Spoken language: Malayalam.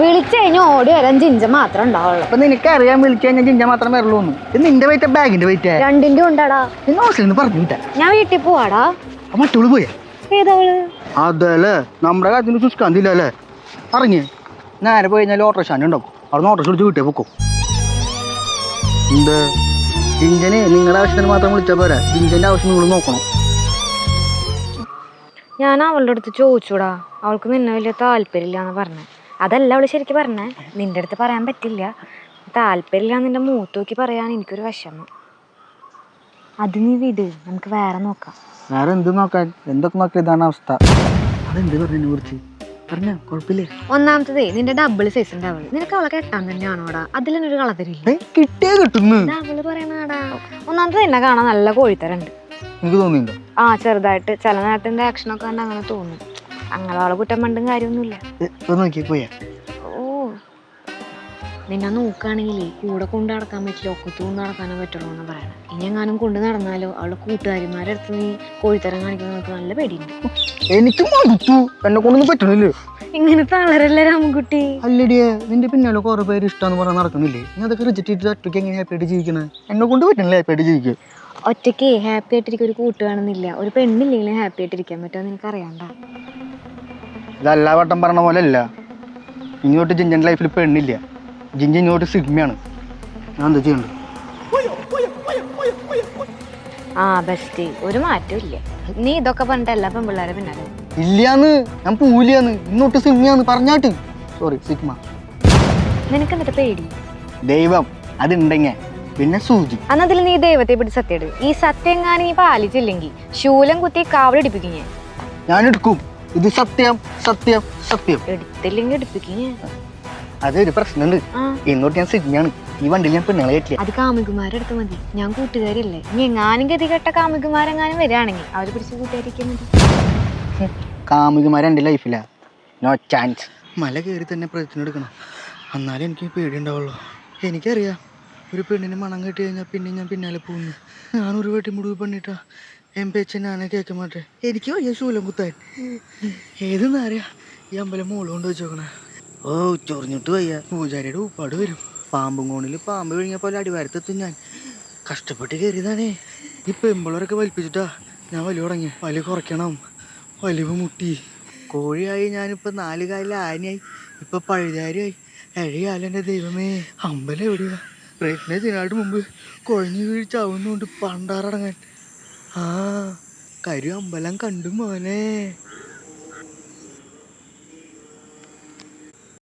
വിളിച്ചു കഴിഞ്ഞ ഓടി വരാൻ ജിഞ്ച മാത്രം ഉണ്ടാവുള്ളൂ. അപ്പൊ നിനക്കറിയാൻ വിളിച്ചു കഴിഞ്ഞാൽ ജിഞ്ച മാത്രം വരുള്ളൂ ഇത് നിന്റെ വെയിറ്റ് ബാഗിന്റെ വെയിറ്റ് രണ്ടിന്റെ ഉണ്ടാടാ. നിന്നെ ഹോസ്റ്റലിൽ പറഞ്ഞു വിട്ടാ. ഞാൻ വീട്ടിൽ പോവാടാ. മറ്റോൾ പോയേ? ഏതവൾ അതല്ലേ നമ്മുടെ കാര്യത്തിന് സുസ്കാന്തി ഇല്ല അല്ലേ? ഇറങ്ങി നേരെ പോയി കഴിഞ്ഞാൽ ഓട്ടോ സ്റ്റാൻഡ് ഉണ്ടാവും അവിടെ ഓട്ടോ വിളിച്ച് വീട്ടിൽ പൊക്കും. എന്ത്? ജിഞ്ചനെ നിങ്ങളുടെ ആവശ്യത്തിന് മാത്രം വിളിച്ചാൽ പോരാ. ജിഞ്ചന്റെ ആവശ്യം നിങ്ങൾ നോക്കണം. ഞാൻ അവളുടെ അടുത്ത് ചോദിച്ചൂടാ. അവൾക്ക് നിന്നെ വലിയ താല്പര്യമില്ല എന്ന് പറഞ്ഞേ. അതല്ല അവൾ ശരിക്കും പറഞ്ഞേ നിന്റെ അടുത്ത് പറയാൻ പറ്റില്ല. താല്പര്യമില്ല നിന്റെ മൂത്ത് നോക്കി പറയാൻ എനിക്കൊരു വിഷമം. അത് നീ വിട് നമുക്ക് വേറെ നോക്കാം. വേറെ എന്ത് നോക്കാൻ? എന്തൊക്കെ നോക്കാൻ? ഇതാണ് അവസ്ഥ. അതെന്ത് പറഞ്ഞു കുറിച്ച്? പറഞ്ഞോ കുഴപ്പമില്ലേ? ഒന്നാമത്തത് നിന്റെ ഡബിൾ സൈസ് ഉണ്ട് അവൾ. നിനക്ക് അവളെ കെട്ടാൻ തന്നെയാണോടാ? അതിലൊരു കളതരില്ല കിട്ടിയേ കിട്ടുന്നു. അവൾ പറയണടാ ഒന്നാമത് എന്നെ കാണാൻ നല്ല കോഴിത്തരണ്ട് എനിക്ക് തോന്നിയിട്ടുണ്ടോ ആ ചെറുതായിട്ട് ചില നേരത്തിന്റെ ആക്ഷനൊക്കെ കണ്ട് അങ്ങനെ തോന്നും. അങ്ങനെ അവളെ കുറ്റം പണ്ടും കാര്യമൊന്നുമില്ല. പോയാ. ഓ. നിന്നെ നോക്കുകയാണെങ്കിലേ കൂടെ കൊണ്ട് നടക്കാൻ പറ്റില്ല ഒക്കത്ത് കൊണ്ട് നടക്കാനേ പറ്റുള്ളൂ എന്ന് പറയണം. ഇനി എങ്ങാനും കൊണ്ട് നടന്നാലോ അവളെ കൂട്ടുകാരിമാരുടെ അടുത്ത് നീ കോഴിത്തരം കാണിക്കുന്നവർക്ക് നല്ല പേടിയുണ്ട്. എനിക്ക് മടുത്തു. എന്നെ കൊണ്ടൊന്നും പറ്റണില്ലേ? ഇങ്ങനെ തളരല്ലേ രാമൻകുട്ടി അല്ലടിയെ നിന്റെ പിന്നാലെ കുറെ പേര് ഇഷ്ടമെന്ന് പറഞ്ഞാൽ നടക്കുന്നില്ലേ നീ അതൊക്കെ റിജക്റ്റ് ചെയ്തിട്ട് ഒറ്റയ്ക്ക് എങ്ങനെ ഹാപ്പി ആയിട്ട് ജീവിക്കണേ? എന്നെ കൊണ്ട് പറ്റണില്ല ഹാപ്പി ആയിട്ട് ജീവിക്കുക ഒറ്റയ്ക്ക് ഹാപ്പി ആയിട്ടിരിക്കും ഒരു കൂട്ട് കാണുന്നില്ല ഒരു പെണ്ണില്ലെങ്കിലും ഹാപ്പി ആയിട്ടിരിക്കാൻ പറ്റുമോ നിനക്ക് അറിയണ്ട? ഇതല്ലാ വട്ടം പറഞ്ഞ പോലെ അല്ല ഇങ്ങോട്ട് ജിഞ്ചൻ ലൈഫിൽ പെണ്ണില്ല. ജിഞ്ചി ഇങ്ങോട്ട് സിഗ്മയാണ്. ഞാൻ എന്താ ചെയ്യണ്ട? ആ ബെസ്റ്റ്. ഒരു മാറ്റവും ഇല്ല. നീ ഇതൊക്കെ പറഞ്ഞിട്ടല്ല പെൺപിള്ളേരെ പിന്നാലെ ഇല്ലാന്ന്. ഞാൻ പൂലിയാന്ന് ഇങ്ങോട്ട് സിഗ്മയാന്ന് പറഞ്ഞാട്ട്. Sorry sigma. നിനക്ക് എന്നിട്ട് പേടി? ദൈവം അതുണ്ടെങ്കിൽ പിന്നെ സൂചി. അന്നതിൽ നീ ദൈവത്തെ പിടിച്ച് സത്യം ഈ സത്യം കാണി നീ പാലിച്ചില്ലെങ്കിൽ ശൂലം കുത്തി കാവടിപ്പിക്കും ഞാൻ. ഞാൻ എടുക്കും ഇത് സത്യം സത്യം സത്യം. എടുത്തില്ലെങ്കിൽ എടുപ്പിക്കുക അതൊരു പ്രശ്നമുണ്ട്. എന്നോട്ട് ഇന്നോട്ട് ഞാൻ സിഗ്നാണ് ഈ വണ്ടിയിൽ ഞാൻ പെണ്ണുങ്ങളെ കയറ്റില്ല. അത് കാമികുമാരെടുത്ത് അടുത്ത് മതി. ഞാൻ കൂട്ടുകാരില്ലേ ഇനി എങ്ങാനും ഗതി കെട്ട കാമുകുമാരെങ്ങാനും വരികയാണെങ്കിൽ അവരെ പിടിച്ച് കൂട്ടുകാരിക്കാൻ മതി. കാമികുമാരെ എന്റെ ലൈഫില്ല നോ ചാൻസ് മല കയറി തന്നെ പ്രയത്നം എടുക്കണം. എന്നാലേ എനിക്ക് പേടി ഉണ്ടാവുള്ളൂ. എനിക്കറിയാം. ഒരു പെണ്ണിന് മണം കെട്ടി കഴിഞ്ഞാൽ പിന്നെ ഞാൻ പിന്നാലെ പോകുന്നു. ഞാനൊരു വെട്ടി മുടിവ് പണിട്ടാ എം പി എച്ച് കേൾക്ക മാട്ടെ എനിക്ക് വയ്യ ശൂലം കുത്താൻ. ഏതെന്ന് അറിയാം? ഈ അമ്പലം മോൾ കൊണ്ട് വെച്ചോക്കണേ. ഓ ചൊറിഞ്ഞിട്ട് വയ്യ. പൂജാരിയുടെ ഉപ്പാട് വരും. പാമ്പും കോണിൽ പാമ്പ് വിഴുങ്ങിയ പോലെ അടിവാരത്തെത്തും ഞാൻ. കഷ്ടപ്പെട്ട് കയറിയതാണേ. ഈ പെമ്പിളറൊക്കെ വലിപ്പിച്ചിട്ടാ ഞാൻ വലിയ തുടങ്ങി വലി കുറയ്ക്കണം. വലിവ് മുട്ടി. കോഴിയായി ഞാനിപ്പോൾ നാല് കാലിൽ ആനയായി. ഇപ്പൊ പഴുതാരിയായി. എഴയാലെന്റെ ദൈവമേ. അമ്പലം എവിടെയാ? പ്രയത്നം ചെയ്യാനായിട്ട് മുമ്പ് കുഴഞ്ഞു വീഴ്ചാവുന്നുണ്ട് പണ്ടാറടങ്ങാൻ. ആ കരു അമ്പലം കണ്ടു മോനെ.